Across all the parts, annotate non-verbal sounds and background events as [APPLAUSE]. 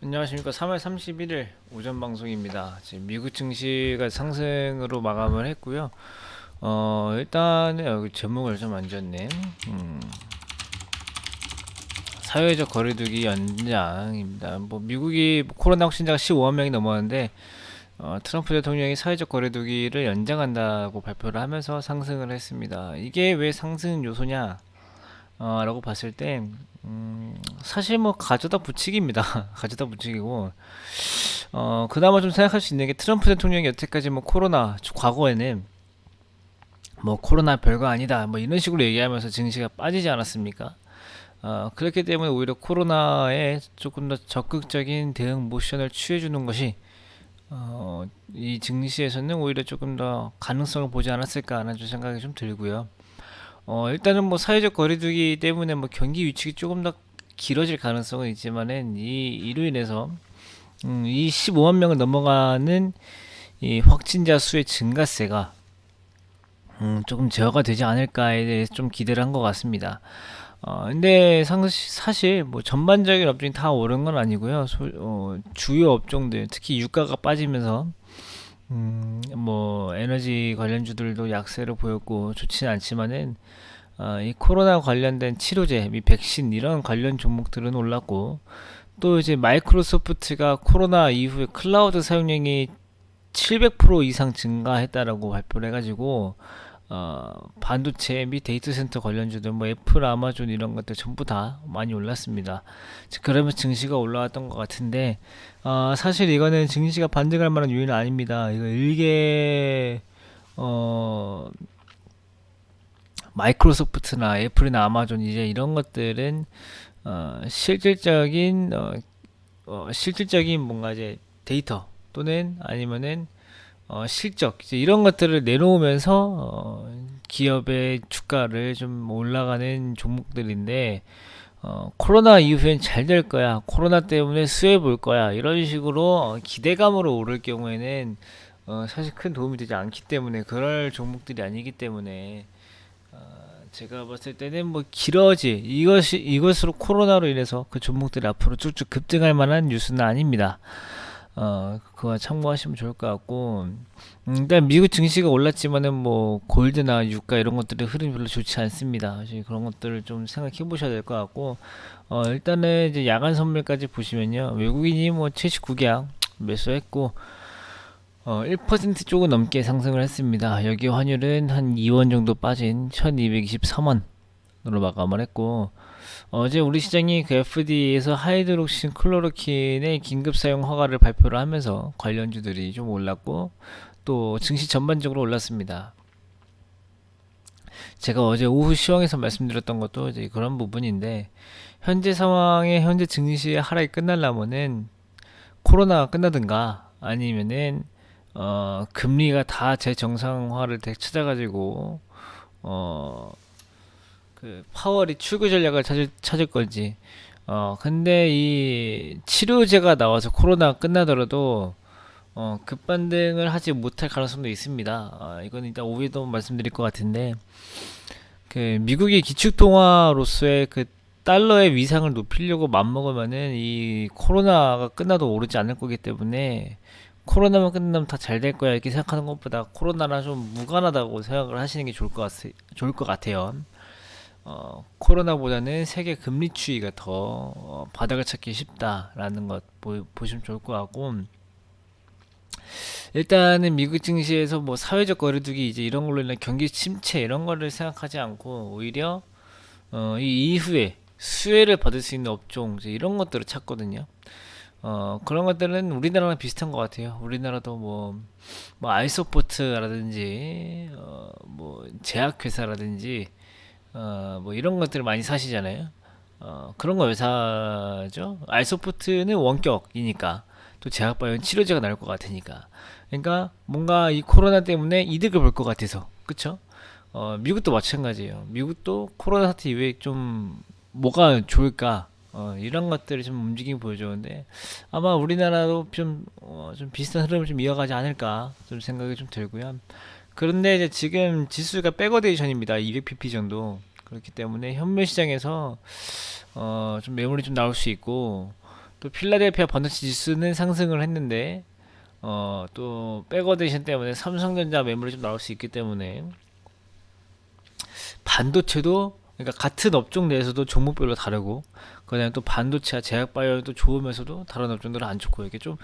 안녕하십니까. 3월 31일 오전 방송입니다. 지금 미국 증시가 상승으로 마감을 했고요. 어, 일단은 여기 제목을 좀안 줬네. 음. 사회적 거리두기 연장입니다. 뭐 미국이 코로나 확진자가 15만 명이 넘었는데 어, 트럼프 대통령이 사회적 거리두기를 연장한다고 발표를 하면서 상승을 했습니다. 이게 왜 상승 요소냐? 어, 라고 봤을 때 음, 사실 뭐 가져다 붙이기입니다. [LAUGHS] 가져다 붙이기고 어, 그나마 좀 생각할 수 있는 게 트럼프 대통령이 여태까지 뭐 코로나 과거에는 뭐 코로나 별거 아니다 뭐 이런 식으로 얘기하면서 증시가 빠지지 않았습니까? 어, 그렇기 때문에 오히려 코로나에 조금 더 적극적인 대응 모션을 취해주는 것이 어, 이 증시에서는 오히려 조금 더 가능성을 보지 않았을까라는 좀 생각이 좀 들고요. 어, 일단은 뭐 사회적 거리두기 때문에 뭐 경기 위축이 조금 더 길어질 가능성은 있지만은 이 이로 인해서 음, 이 15만 명을 넘어가는 이 확진자 수의 증가세가 음, 조금 제어가 되지 않을까에 대해서 좀 기대를 한 것 같습니다. 어, 근데 상, 사실 뭐 전반적인 업종이 다 오른 건 아니고요. 소, 어, 주요 업종들, 특히 유가가 빠지면서 음, 뭐 에너지 관련주들도 약세를 보였고 좋지는 않지만은 어, 이 코로나 관련된 치료제, 미 백신 이런 관련 종목들은 올랐고 또 이제 마이크로소프트가 코로나 이후에 클라우드 사용량이 700% 이상 증가했다라고 발표를 해가지고 어, 반도체 및 데이터 센터 관련주들 뭐 애플, 아마존 이런 것들 전부 다 많이 올랐습니다. 즉, 그러면서 증시가 올라왔던 것 같은데 어, 사실 이거는 증시가 반등할 만한 요인은 아닙니다. 이거 일개 어, 마이크로소프트나 애플이나 아마존 이제 이런 것들은 어, 실질적인 어, 어, 실질적인 뭔가 이제 데이터 또는 아니면은 어, 실적 이제 이런 것들을 내놓으면서 어, 기업의 주가를 좀 올라가는 종목들인데 어, 코로나 이후엔 잘 될 거야 코로나 때문에 수혜 볼 거야 이런 식으로 어, 기대감으로 오를 경우에는 어, 사실 큰 도움이 되지 않기 때문에 그럴 종목들이 아니기 때문에 어, 제가 봤을 때는 뭐 길어지 이것이 이것으로 코로나로 인해서 그 종목들이 앞으로 쭉쭉 급등할 만한 뉴스는 아닙니다. 어, 그거 참고하시면 좋을 것 같고, 음, 일단 미국 증시가 올랐지만은 뭐 골드나 유가 이런 것들의 흐름이 별로 좋지 않습니다. 그런 것들을 좀 생각해 보셔야 될 것 같고, 어, 일단은 이제 야간 선물까지 보시면요, 외국인이 뭐 79계약 매수했고, 어, 1% 조금 넘게 상승을 했습니다. 여기 환율은 한 2원 정도 빠진 1223원으로 마감을 했고, 어제 우리 시장이 그 FDA에서 하이드록신 클로로킨의 긴급 사용 허가를 발표를 하면서 관련주들이 좀 올랐고 또 증시 전반적으로 올랐습니다. 제가 어제 오후 시황에서 말씀드렸던 것도 이제 그런 부분인데 현재 상황에 현재 증시의 하락이 끝나려면은 코로나가 끝나든가 아니면은 어 금리가 다 재정상화를 되찾아가지고 어 그 파월이 출구 전략을 찾을 찾을 건지 어 근데 이 치료제가 나와서 코로나가 끝나더라도 어 급반등을 하지 못할 가능성도 있습니다. 어, 이건 일단 오후에도 말씀드릴 것 같은데 그 미국의 기축 통화로서의 그 달러의 위상을 높이려고 맘먹으면은 이 코로나가 끝나도 오르지 않을 거기 때문에 코로나만 끝나면 다 잘 될 거야 이렇게 생각하는 것보다 코로나랑 좀 무관하다고 생각을 하시는 게 좋을 것 같, 좋을 것 같아요. 어, 코로나보다는 세계 금리 추이가 더 어, 바닥을 찾기 쉽다라는 것 보, 보시면 좋을 것 같고 일단은 미국 증시에서 뭐 사회적 거리두기 이제 이런 걸로 인한 경기 침체 이런 거를 생각하지 않고 오히려 어, 이 이후에 수혜를 받을 수 있는 업종 이제 이런 것들을 찾거든요. 어, 그런 것들은 우리나라랑 비슷한 것 같아요. 우리나라도 뭐, 뭐, 아이소포트라든지, 어, 뭐, 제약회사라든지, 어, 뭐 이런 것들을 많이 사시잖아요. 어, 그런 거 왜 사죠? 알소프트는 원격이니까 또 제약바이오는 치료제가 나올 것 같으니까. 그러니까 뭔가 이 코로나 때문에 이득을 볼 것 같아서, 그쵸? 어, 미국도 마찬가지예요. 미국도 코로나 사태 이후에 좀 뭐가 좋을까? 어, 이런 것들이 좀 움직임이 보여주는데 아마 우리나라도 좀, 어, 좀 비슷한 흐름을 좀 이어가지 않을까 좀 생각이 좀 들고요. 그런데 이제 지금 지수가 백어데이션입니다. 200pp 정도. 그렇기 때문에 현물 시장에서 어, 좀 매물이 좀 나올 수 있고 또 필라델피아 반도체 지수는 상승을 했는데 어, 또 백어데이션 때문에 삼성전자 매물이 좀 나올 수 있기 때문에 반도체도 그러니까 같은 업종 내에서도 종목별로 다르고 그다음에 또 반도체와 제약 바이오는 또 좋으면서도 다른 업종들은 안 좋고 이게 좀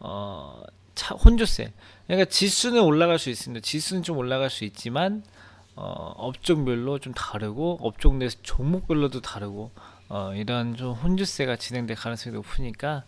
어, 차, 혼조세. 그러니까 지수는 올라갈 수 있습니다. 지수는 좀 올라갈 수 있지만 어, 업종별로 좀 다르고 업종 내에서 종목별로도 다르고 어, 이런 좀 혼조세가 진행될 가능성이 높으니까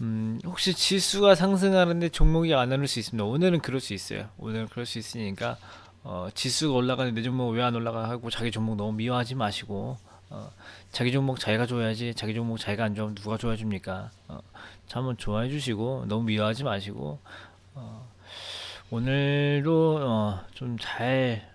음, 혹시 지수가 상승하는데 종목이 안 오를 수 있습니다. 오늘은 그럴 수 있어요. 오늘은 그럴 수 있으니까 어, 지수가 올라가는데 내 종목 왜 안 올라가 하고 자기 종목 너무 미워하지 마시고 어, 자기 종목 자기가 좋아야지 자기 종목 자기가 안 좋아하면 누가 좋아해 줍니까? 어, 자, 한번 좋아해 주시고 너무 미워하지 마시고 어, 오늘도 어, 좀잘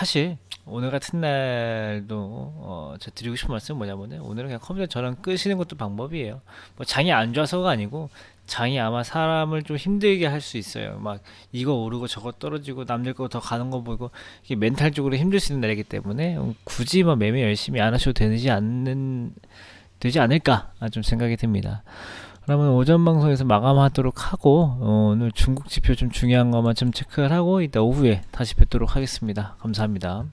사실 오늘 같은 날도 어, 제가 드리고 싶은 말씀은 뭐냐면은 오늘은 그냥 컴퓨터 저랑 끄시는 것도 방법이에요. 뭐 장이 안 좋아서가 아니고 장이 아마 사람을 좀 힘들게 할 수 있어요. 막 이거 오르고 저거 떨어지고 남들 거 더 가는 거 보고 이게 멘탈적으로 힘들 수 있는 날이기 때문에 음, 굳이 뭐 매매 열심히 안 하셔도 되지 않는 되지 않을까 아, 좀 생각이 듭니다. 그러면 오전 방송에서 마감하도록 하고 어, 오늘 중국 지표 좀 중요한 것만 좀 체크를 하고 이따 오후에 다시 뵙도록 하겠습니다. 감사합니다.